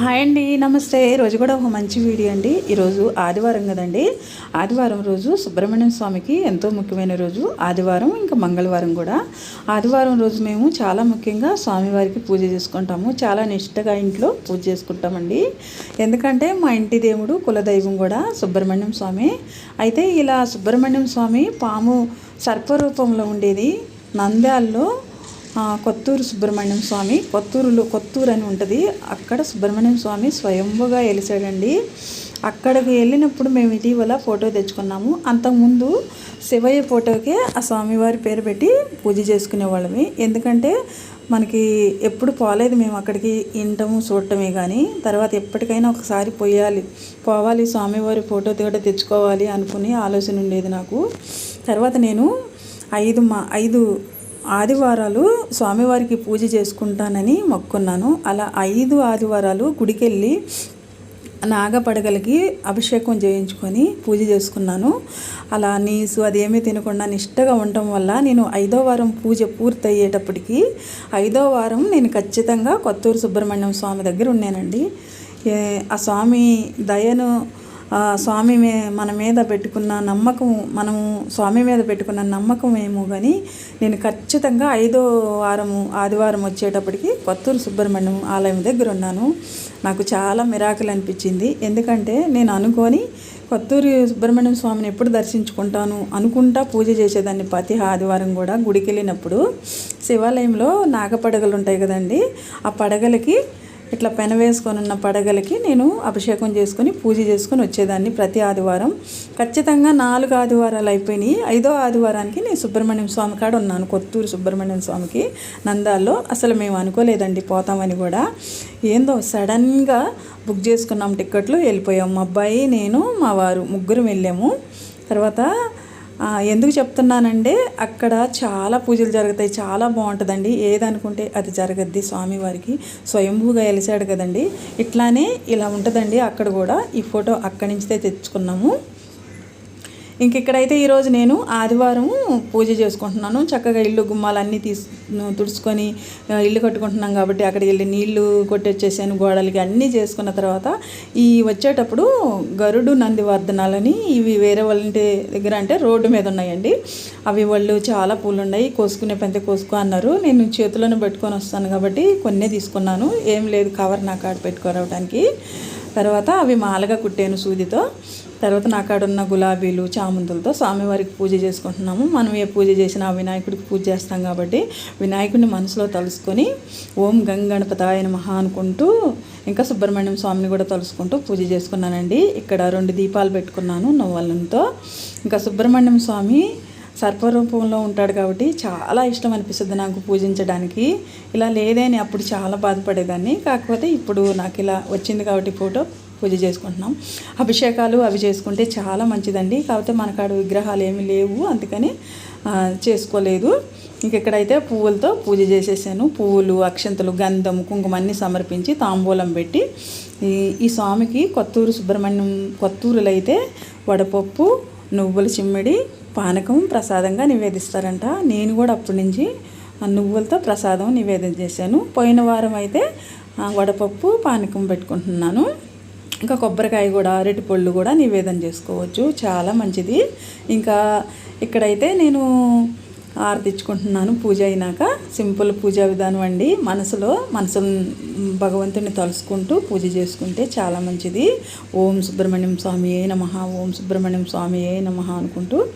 Hi అండి నమస్తే. ఈరోజు కూడా ఒక మంచి వీడియో అండి. ఈరోజు ఆదివారం కదండి. ఆదివారం రోజు సుబ్రహ్మణ్యం స్వామికి ఎంతో ముఖ్యమైన రోజు. ఆదివారం ఇంకా మంగళవారం కూడా. ఆదివారం రోజు మేము చాలా ముఖ్యంగా స్వామివారికి పూజ చేసుకుంటాము. చాలా నిష్టగా ఇంట్లో పూజ చేసుకుంటామండి. ఎందుకంటే మా ఇంటి దేవుడు కులదైవం కూడా సుబ్రహ్మణ్యం స్వామి. అయితే ఇలా సుబ్రహ్మణ్యం స్వామి పాము సర్పరూపంలో ఉండేది. నంద్యాల్లో కొత్తూరు సుబ్రహ్మణ్యం స్వామి కొత్తూరులో కొత్తూరు అని ఉంటుంది. అక్కడ సుబ్రహ్మణ్యం స్వామి స్వయంభుగా వెలిసాడండి అక్కడికి వెళ్ళినప్పుడు మేము ఇటీవల ఫోటో తెచ్చుకున్నాము. అంతకుముందు శివయ్య ఫోటోకే ఆ స్వామివారి పేరు పెట్టి పూజ చేసుకునేవాళ్ళమే. ఎందుకంటే మనకి ఎప్పుడు పోలేదు మేము అక్కడికి వినటము చూడటమే కానీ తర్వాత ఎప్పటికైనా ఒకసారి పోయాలి. పోవాలి స్వామివారి ఫోటో కూడా తెచ్చుకోవాలి అనుకునే ఆలోచన ఉండేది నాకు. తర్వాత నేను ఐదు మా ఐదు ఆదివారాలు స్వామివారికి పూజ చేసుకుంటానని మొక్కున్నాను. అలా ఐదు ఆదివారాలు గుడికెళ్ళి నాగపడగలకి అభిషేకం చేయించుకొని పూజ చేసుకున్నాను. అలా నీసు అదేమీ తినకుండా నిష్టగా ఉండటం వల్ల నేను ఐదో వారం పూజ పూర్తయ్యేటప్పటికి ఐదో వారం నేను ఖచ్చితంగా కొత్తూరు సుబ్రహ్మణ్యం స్వామి దగ్గర ఉన్నానండి. ఆ స్వామి దయను స్వామి మే మన మీద పెట్టుకున్న నమ్మకం మనము స్వామి మీద పెట్టుకున్న నమ్మకం ఏమో కానీ నేను ఖచ్చితంగా ఐదో వారము ఆదివారం వచ్చేటప్పటికి కొత్తూరు సుబ్రహ్మణ్యం ఆలయం దగ్గర ఉన్నాను. నాకు చాలా మిరాకులు అనిపించింది. ఎందుకంటే నేను అనుకొని కొత్తూరు సుబ్రహ్మణ్యం స్వామిని ఎప్పుడు దర్శించుకుంటాను అనుకుంటా పూజ చేసేదాన్ని ప్రతి ఆదివారం కూడా గుడికి వెళ్ళినప్పుడు శివాలయంలో నాగపడగలు ఉంటాయి కదండి ఆ పడగలకి ఇట్లా పెన వేసుకొని ఉన్న పడగలకి నేను అభిషేకం చేసుకొని పూజ చేసుకొని వచ్చేదాన్ని ప్రతి ఆదివారం. ఖచ్చితంగా నాలుగు ఆదివారాలు అయిపోయినాయి. ఐదో ఆదివారానికి నేను సుబ్రహ్మణ్యం స్వామి కాడ ఉన్నాను కొత్తూరు సుబ్రహ్మణ్యం స్వామికి నందాల్లో. అసలు మేము అనుకోలేదండి పోతామని కూడా. ఏందో సడన్గా బుక్ చేసుకున్నాం టిక్కెట్లు వెళ్ళిపోయాం. మా అబ్బాయి నేను మా వారు ముగ్గురు వెళ్ళాము. తర్వాత ఎందుకు చెప్తున్నానంటే అక్కడ చాలా పూజలు జరుగుతాయి చాలా బాగుంటుందండి. ఏదనుకుంటే అది జరగద్ది స్వామివారికి. స్వయంభూగా వెలిసాడు కదండి. ఇట్లానే ఇలా ఉంటుందండి అక్కడ కూడా. ఈ ఫోటో అక్కడి నుంచితే తెచ్చుకున్నాము. ఇంక ఇక్కడైతే ఈరోజు నేను ఆదివారం పూజ చేసుకుంటున్నాను. చక్కగా ఇల్లు గుమ్మాలన్నీ తీసు తుడుచుకొని ఇల్లు కట్టుకుంటున్నాం కాబట్టి అక్కడికి వెళ్ళి నీళ్ళు కొట్టొచ్చేసాను గోడలకి అన్నీ చేసుకున్న తర్వాత ఈ వచ్చేటప్పుడు గరుడు నందివర్ధనాలని ఇవి వేరే వాళ్ళ ఇంటి దగ్గర అంటే రోడ్డు మీద ఉన్నాయండి. అవి వాళ్ళు చాలా పూలు ఉన్నాయి కోసుకునే పెంత కోసుకో అన్నారు. నేను చేతులను పెట్టుకొని వస్తాను కాబట్టి కొన్నే తీసుకున్నాను. ఏం లేదు కవర్ నాకు ఆడ పెట్టుకోరవడానికి తర్వాత అవి మాలగా కుట్టాను సూదితో. తర్వాత నా ఉన్న గులాబీలు చామంతులతో స్వామివారికి పూజ చేసుకుంటున్నాము. మనం ఏ పూజ చేసినా వినాయకుడికి పూజ చేస్తాం కాబట్టి వినాయకుడిని మనసులో తలుసుకొని ఓం గంగణపతాయన మహా అనుకుంటూ ఇంకా సుబ్రహ్మణ్యం స్వామిని కూడా తలుసుకుంటూ పూజ చేసుకున్నానండి. ఇక్కడ రెండు దీపాలు పెట్టుకున్నాను నవ్వలంతో. ఇంకా సుబ్రహ్మణ్యం స్వామి సర్పరూపంలో ఉంటాడు కాబట్టి చాలా ఇష్టం అనిపిస్తుంది నాకు పూజించడానికి. ఇలా లేదని అప్పుడు చాలా బాధపడేదాన్ని. కాకపోతే ఇప్పుడు నాకు ఇలా వచ్చింది కాబట్టి ఫోటో పూజ చేసుకుంటున్నాం. అభిషేకాలు అవి చేసుకుంటే చాలా మంచిదండి. కాకపోతే మనకాడు విగ్రహాలు ఏమీ లేవు. అందుకని చేసుకోలేదు. ఇంకెక్కడైతే పువ్వులతో పూజ చేసేసాను పువ్వులు అక్షంతలు గంధం కుంకుమ అన్నీ సమర్పించి తాంబూలం పెట్టి ఈ ఈ స్వామికి కొత్తూరు సుబ్రహ్మణ్యం కొత్తూరులో అయితే వడపప్పు నువ్వుల చిమ్మిడి పానకం ప్రసాదంగా నివేదిస్తారంట. నేను కూడా అప్పటి నుంచి నువ్వులతో ప్రసాదం నివేదన చేశాను. పోయిన వారం అయితే వడపప్పు పానకం పెట్టుకుంటున్నాను. ఇంకా కొబ్బరికాయ కూడా అరటిపళ్ళు కూడా నివేదన చేసుకోవచ్చు. చాలా మంచిది. ఇంకా ఇక్కడైతే నేను ఆరతిచ్చుకుంటున్నాను పూజ అయినాక సింపుల్ పూజా విధానం అండి. మనసులో మనసు భగవంతుని తలుసుకుంటూ పూజ చేసుకుంటే చాలా మంచిది. ఓం సుబ్రహ్మణ్యం స్వామి ఏ నమ ఓం సుబ్రహ్మణ్యం స్వామి ఏ నమ అనుకుంటూ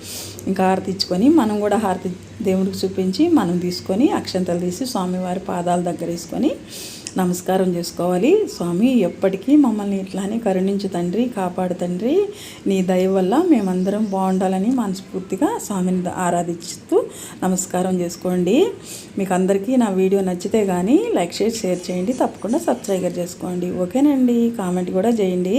ఇంకా హారతిచ్చుకొని మనం కూడా హారతి దేవుడికి చూపించి మనం తీసుకొని అక్షంతలు తీసి స్వామివారి పాదాల దగ్గర వేసుకొని నమస్కారం చేసుకోవాలి. స్వామి ఎప్పటికీ మమ్మల్ని ఇట్లానే కరుణించు తండ్రి కాపాడు తండ్రి. నీ దయ వల్ల మేమందరం బాగుండాలని మనస్ఫూర్తిగా స్వామిని ఆరాధిస్తూ నమస్కారం చేసుకోండి. మీకు అందరికీ నా వీడియో నచ్చితే కానీ లైక్ షేర్ షేర్ చేయండి. తప్పకుండా సబ్స్క్రైబర్ చేసుకోండి. ఓకేనండి. కామెంట్ కూడా చేయండి.